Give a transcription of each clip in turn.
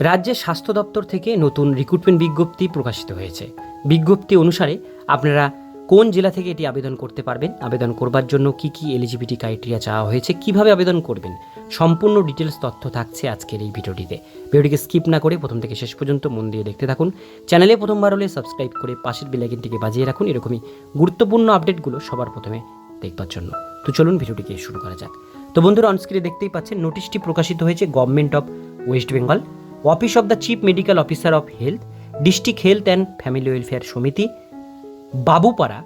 রাজ্যের স্বাস্থ্য দপ্তর থেকে নতুন রিক্রুটমেন্ট বিজ্ঞপ্তি প্রকাশিত হয়েছে। বিজ্ঞপ্তি অনুসারে আপনারা কোন জেলা থেকে এটি আবেদন করতে পারবেন, আবেদন করবার জন্য কি কি এলিজিবিলিটি ক্রাইটেরিয়া চাওয়া হয়েছে, কীভাবে আবেদন করবেন, সম্পূর্ণ ডিটেলস তথ্য থাকছে আজকের এই ভিডিওটিতে। ভিডিওটিকে স্কিপ না করে প্রথম থেকে শেষ পর্যন্ত মন দিয়ে দেখতে থাকুন। চ্যানেলে প্রথমবার হলে সাবস্ক্রাইব করে পাশের বেলাইকিনটিকে বাজিয়ে রাখুন। এরকমই গুরুত্বপূর্ণ আপডেটগুলো সবার প্রথমে দেখবার জন্য। তো চলুন ভিডিওটিকে শুরু করা যাক। তো বন্ধুরা অনস্ক্রিনে দেখতেই পাচ্ছেন নোটিশটি প্রকাশিত হয়েছে government of West Bengal office of the chief medical officer of health, district health and family welfare সমিতি, বাবুপাড়া,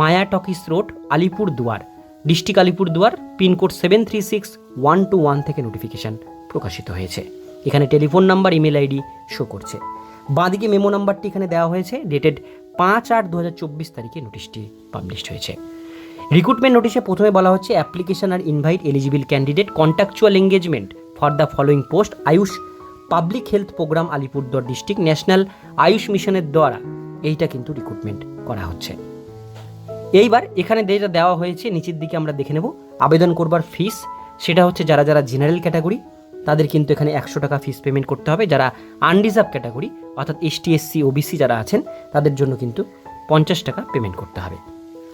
মায়া টকিস রোড, আলিপুর দুয়ার, district Alipurduar, pin code seven three six one two one থেকে নোটিফিকেশান প্রকাশিত হয়েছে। এখানে telephone number, email ID show করছে। বাঁদিকে memo নাম্বারটি এখানে দেওয়া হয়েছে, ডেটেড পাঁচ আট দু হাজার চব্বিশ তারিখে নোটিশটি পাবলিশড হয়েছে। রিক্রুটমেন্ট নোটিশে প্রথমে বলা হচ্ছে, application are invite eligible candidate contractual engagement for the following post, AYUSH public health programme Alipurduar district national AYUSH মিশনের দ্বারা এইটা কিন্তু রিক্রুটমেন্ট করা হচ্ছে। এইবার এখানে যেটা দেওয়া হয়েছে, নিচের দিকে আমরা দেখে নেব। আবেদন করবার ফিস সেটা হচ্ছে যারা যারা জেনারেল ক্যাটাগরি তাদের কিন্তু এখানে একশো টাকা ফিস পেমেন্ট করতে হবে। যারা আনরিজার্ভ ক্যাটাগরি অর্থাৎ এসটি এসসি ওবিসি যারা আছেন, তাদের জন্য কিন্তু পঞ্চাশ টাকা পেমেন্ট করতে হবে।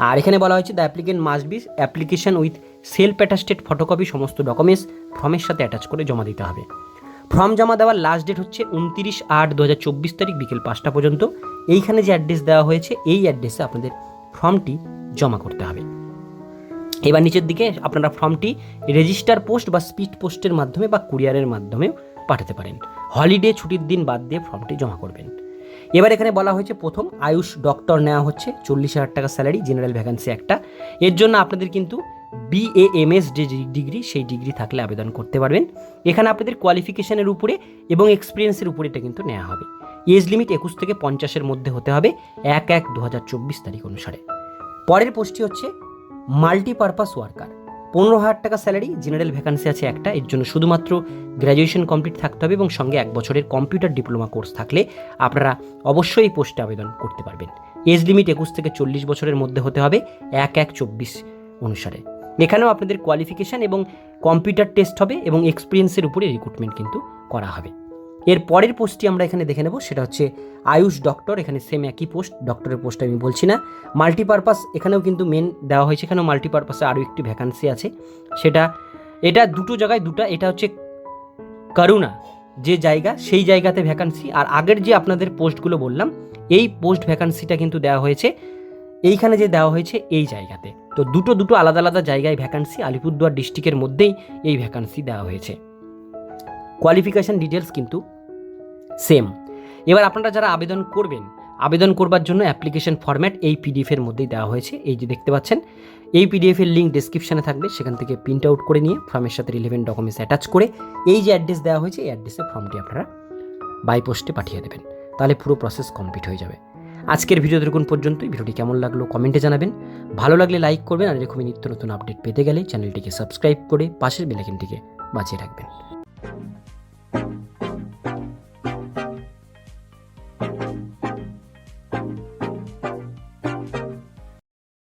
আর এখানে বলা হয়েছে the applicant must be application with self attested photocopy সমস্ত ডকুমেন্টস ফর্মের সাথে অ্যাটাচ করে জমা দিতে হবে। ফর্ম জমা দেওয়ার লাস্ট ডেট হচ্ছে উনতিরিশ আট দু তারিখ বিকেল পাঁচটা পর্যন্ত। এইখানে যে অ্যাড্রেস দেওয়া হয়েছে, এই অ্যাড্রেসে আপনাদের ফর্মটি জমা করতে হবে। এবার নিচের দিকে আপনারা ফর্মটি রেজিস্টার পোস্ট বা স্পিড পোস্টের মাধ্যমে বা কুরিয়ারের মাধ্যমে পাঠাতে পারেন। হলিডে ছুটির দিন বাদ দিয়ে ফর্মটি জমা করবেন। এবার এখানে বলা হয়েছে প্রথম, আয়ুষ ডক্টর নেওয়া হচ্ছে, চল্লিশ হাজার টাকা স্যালারি জেনারেল ভ্যাকান্সি একটা। এর জন্য আপনাদের কিন্তু বিএএমএস যে ডিগ্রি, সেই ডিগ্রি থাকলে আবেদন করতে পারবেন। এখানে আপনাদের কোয়ালিফিকেশনের উপরে এবং এক্সপিরিয়েন্সের উপরে এটা কিন্তু নেওয়া হবে। এজ লিমিট একুশ থেকে পঞ্চাশের মধ্যে হতে হবে এক এক দু তারিখ অনুসারে। পরের পোস্টটি হচ্ছে মাল্টিপারপাস ওয়ার্কার পনেরো হাজার টাকা স্যালারি জেনারেল ভ্যাকান্সি আছে একটা, এর জন্য শুধুমাত্র গ্র্যাজুয়েশন কমপ্লিট থাকতে হবে এবং সঙ্গে এক বছরের কম্পিউটার ডিপ্লোমা কোর্স থাকলে আপনারা অবশ্যই এই পোস্টে আবেদন করতে পারবেন। এজ লিমিট একুশ থেকে চল্লিশ বছরের মধ্যে হতে হবে এক এক চব্বিশ অনুসারে। এখানেও আপনাদের কোয়ালিফিকেশান এবং কম্পিউটার টেস্ট হবে এবং এক্সপিরিয়েন্সের উপরে রিক্রুটমেন্ট কিন্তু করা হবে। এর পরের পোস্টটি আমরা এখানে দেখে নেব, সেটা হচ্ছে আয়ুষ ডক্টর এখানে সেম একই পোস্ট ডক্টরের পোস্ট আমি বলছি না। মাল্টিপারপাস এখানেও কিন্তু মেন দেওয়া হয়েছে, এখানেও মাল্টিপারপাসে আরও একটি ভ্যাকান্সি আছে। সেটা, এটা দুটো জায়গায়, দুটা, এটা হচ্ছে করুণা যে জায়গা, সেই জায়গাতে ভ্যাকান্সি আর আগের যে আপনাদের পোস্টগুলো বললাম, এই পোস্ট ভ্যাকান্সিটা কিন্তু দেওয়া হয়েছে। এইখানে যে দেওয়া হয়েছে এই জায়গাতে। তো দুটো দুটো আলাদা আলাদা জায়গায় ভ্যাকান্সি আলিপুরদুয়ার ডিস্ট্রিক্টের মধ্যেই এই ভ্যাকান্সি দেওয়া হয়েছে। কোয়ালিফিকেশান ডিটেলস কিন্তু সেম এবার আপনারা যারা আবেদন করবেন, আবেদন করবার জন্য অ্যাপ্লিকেশন ফরম্যাট এই পিডিএফের মধ্যেই দেওয়া হয়েছে। এই যে দেখতে পাচ্ছেন, এই পিডিএফের লিঙ্ক ডিসক্রিপশানে থাকবে। সেখান থেকে প্রিন্ট আউট করে নিয়ে ফর্মের সাথে রিলেভেন্ট ডকুমেন্টস অ্যাটাচ করে এই যে অ্যাড্রেস দেওয়া হয়েছে, এই অ্যাড্রেসে ফর্মটি আপনারা বাই পোস্টে পাঠিয়ে দেবেন। তাহলে পুরো প্রসেস কমপ্লিট হয়ে যাবে। আজকের ভিডিও দেখুন পর্যন্তই। ভিডিওটি কেমন লাগল কমেন্টে জানাবেন। ভালো লাগলে লাইক করবেন আর এরকমই নিত্য নতুন আপডেট পেতে গেলে চ্যানেলটিকে সাবস্ক্রাইব করে পাশের বেলাইকনটিকে বাঁচিয়ে রাখবেন।